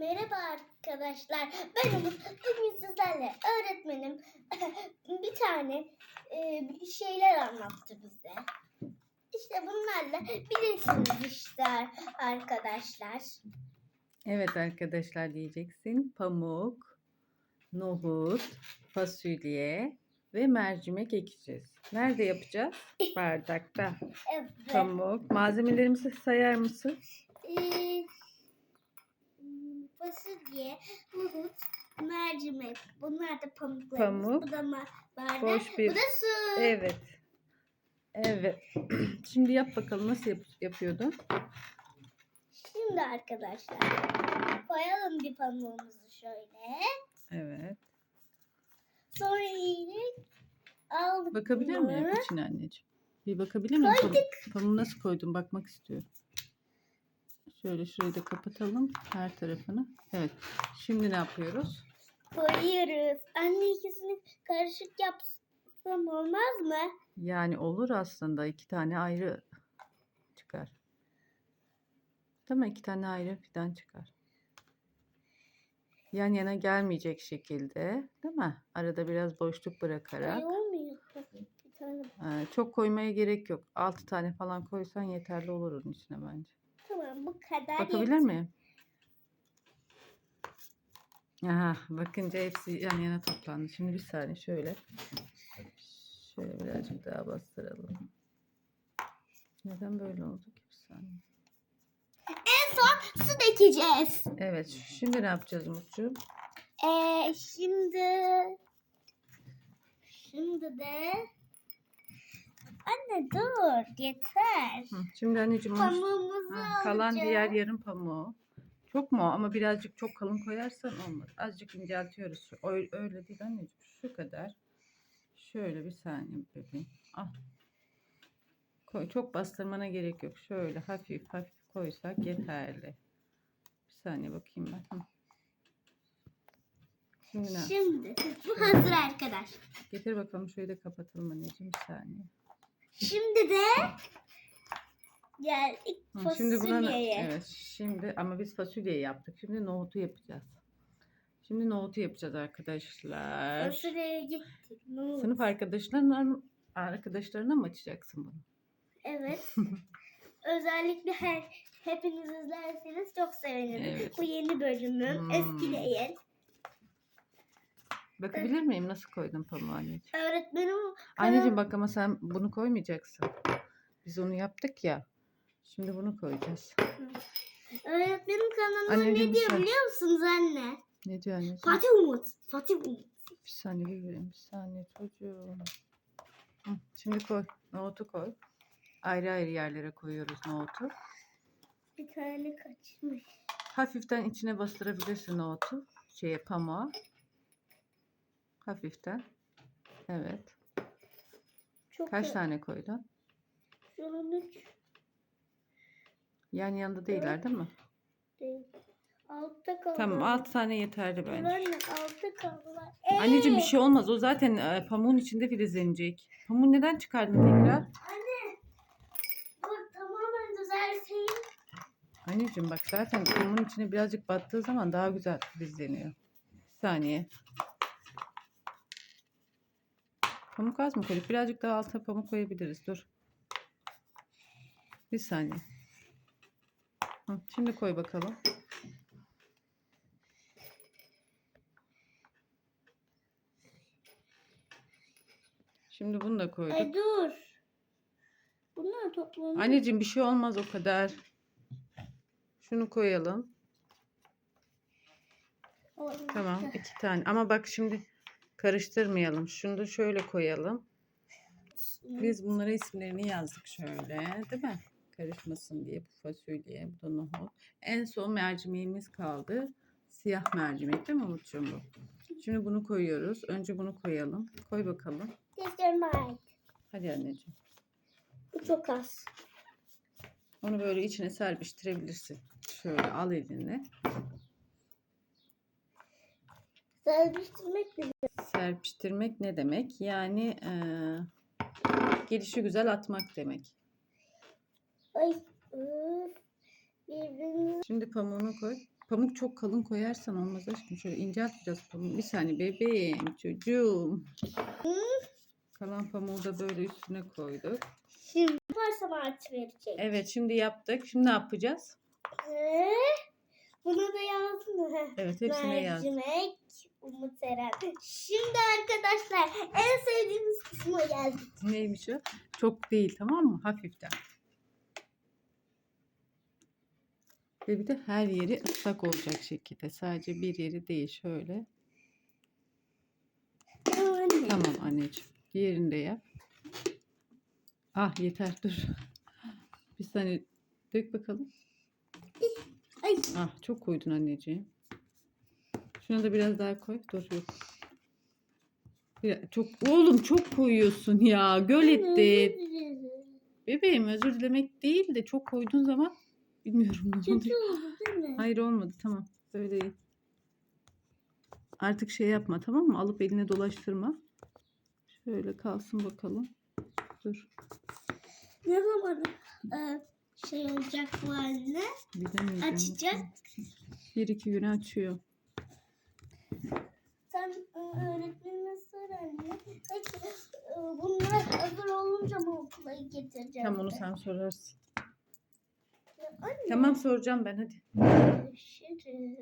Merhaba arkadaşlar. Ben Umut. Bugün sizlerle öğretmenim bir tane e, şeyler anlattı bize. İşte bunlarla bilirsiniz işte arkadaşlar. Evet arkadaşlar diyeceksin. Pamuk, nohut, fasulye ve mercimek ekeceğiz. Nerede yapacağız? Bardakta. Evet. Pamuk. Malzemelerimizi sayar mısın? E, fasulye, nohut, mercimek. Bunlar da pamuklarımız. Pamuk, Bu da bardak. boş bir- Bu da su. Evet. Evet. Şimdi yap bakalım nasıl yap- yapıyordun? Şimdi arkadaşlar koyalım bir pamuğumuzu şöyle. Evet. Sonra iyilik aldık. Bakabilir miyim içine anneciğim? Bir bakabilir miyim? Pamuk, pamuğu nasıl koydun? Bakmak istiyorum. Şöyle şurayı da kapatalım. Her tarafını. Evet. Şimdi ne yapıyoruz? Koyuyoruz. Anne ikisini karışık yapsam olmaz mı? Yani olur aslında. iki tane ayrı çıkar. Değil mi? İki tane ayrı fidan çıkar. Yan yana gelmeyecek şekilde. Değil mi? Arada biraz boşluk bırakarak. Ee, çok koymaya gerek yok. Altı tane falan koysan yeterli olur onun içine bence. Tamam bu kadar. Bakabilir miyim? Aha, bakınca hepsi yan yana toplandı. Şimdi bir saniye şöyle. Şöyle birazcık daha bastıralım. Neden böyle oldu ki bir saniye? En son su dökeceğiz. Evet, şimdi ne yapacağız Umut'cuğum? Ee, şimdi şimdi de Anne dur yeter. Hı, Şimdi anneciğim onu- Pamuğumuzu Ha, kalan alacağız. diğer yarım pamuğu. Çok mu? Ama birazcık çok kalın koyarsan olmaz. Azıcık inceltiyoruz. Şu- Öyle, öyle değil anneciğim. Şu kadar. Şöyle bir saniye bebeğim. Al. Koy. Çok bastırmana gerek yok. Şöyle hafif hafif koysak yeterli. Bir saniye bakayım ben. Hı. Şimdi ne? Şimdi bu hazır arkadaş. Getir bakalım şurayı da kapatalım anneciğim bir saniye. Şimdi de geldik Hı, Şimdi buna fasulyeye. evet şimdi ama biz fasulyeyi yaptık. Şimdi nohutu yapacağız. Şimdi nohutu yapacağız arkadaşlar. Fasulyeye gittik. Oldu? Sınıf arkadaşlarına arkadaşlarına mı açacaksın bunu? Evet. Özellikle her hepiniz izlerseniz çok sevinirim. Evet. Bu yeni bölümüm. Hmm. Eski değil. Bakabilir miyim nasıl koydun pamuğu anneciğim? Öğretmenim Anneciğim bak ama sen bunu koymayacaksın. Biz onu yaptık ya. Şimdi bunu koyacağız. öğretmenim kanalına Anneciğim, ne diyor sen- biliyor musunuz anne? Ne diyor anneciğim? Fatih Umut. Fatih Umut. Bir saniye bir vereyim. Bir saniye çocuğum. Hı, Şimdi koy. Nohutu koy. Ayrı ayrı yerlere koyuyoruz nohutu. Bir tane kaçmış. Hafiften içine bastırabilirsin nohutu. Şeye pamuğa. Hafiften. Evet. Çok Kaç tane koydun? Üç Yan yanında değiller değil mi? değil. Altta kaldı. Tamam 6 tane yeterli bence. Anne altta kaldılar. Anneciğim bir Ee, şey olmaz. O zaten e, pamuğun içinde filizlenecek. Pamuğu neden çıkardın tekrar? Anne. Dur tamamen düzelteyim. Anneciğim bak zaten pamuğun içine birazcık battığı zaman daha güzel filizleniyor. Bir saniye. Pamuk az mı koyduk? Birazcık daha alta pamuk koyabiliriz. Dur. Bir saniye. Hı, şimdi koy bakalım. Şimdi bunu da koyduk. Ay dur. Bunlar toplanıyor. Anneciğim bir şey olmaz o kadar. Şunu koyalım. Tamam iki tane. Ama bak şimdi karıştırmayalım. Şunu da şöyle koyalım. Biz bunlara isimlerini yazdık şöyle. Değil mi? Karışmasın diye bu fasulye, bu da nohut. En son mercimeğimiz kaldı. Siyah mercimek değil mi Umut'cum bu? Şimdi bunu koyuyoruz. Önce bunu koyalım. Koy bakalım. Hadi anneciğim. Bu çok az. Onu böyle içine serpiştirebilirsin. Şöyle al eline. Serpiştirmek de Serpiştirmek ne demek? Yani eee gelişi güzel atmak demek. Ay. Üf. Birbirine Şimdi pamuğunu koy. Pamuk çok kalın koyarsan olmaz aşkım. Şöyle ince biraz pamuk. Bir saniye bebeğim çocuğum. Kalan pamuğu da böyle üstüne koyduk. Şimdi yaparsam artı verecek. Evet şimdi yaptık. Şimdi ne yapacağız? Ee, bunu da yazdın mı? Evet hepsine yaz. Mercimek, Umut Eren. Şimdi arkadaşlar en sevdiğimiz kısma geldik. Neymiş o? Çok değil tamam mı? Hafiften. Ve bir de her yeri ıslak olacak şekilde. Sadece bir yeri değil. Şöyle. Anne. Tamam anneciğim. Diğerini de yap. Ah yeter dur. Bir saniye dök bakalım. Ay. Ah çok koydun anneciğim. Şuna da biraz daha koy. Dur yok. Çok oğlum çok koyuyorsun ya. Göl etti. Bebeğim özür dilemek değil de çok koyduğun zaman bilmiyorum ne oldu değil? Hayır olmadı tamam. Böyle iyi. Artık şey yapma tamam mı? Alıp eline dolaştırma. Şöyle kalsın bakalım. Dur. Ne zaman e, şey olacak bu anne? Açacak. Bir iki güne açıyor. Sen e, anne. Peki e, bunlar hazır olunca mı okula getireceğim? Tamam onu sen sorarsın. Anne. Tamam soracağım ben hadi. Görüşürüz.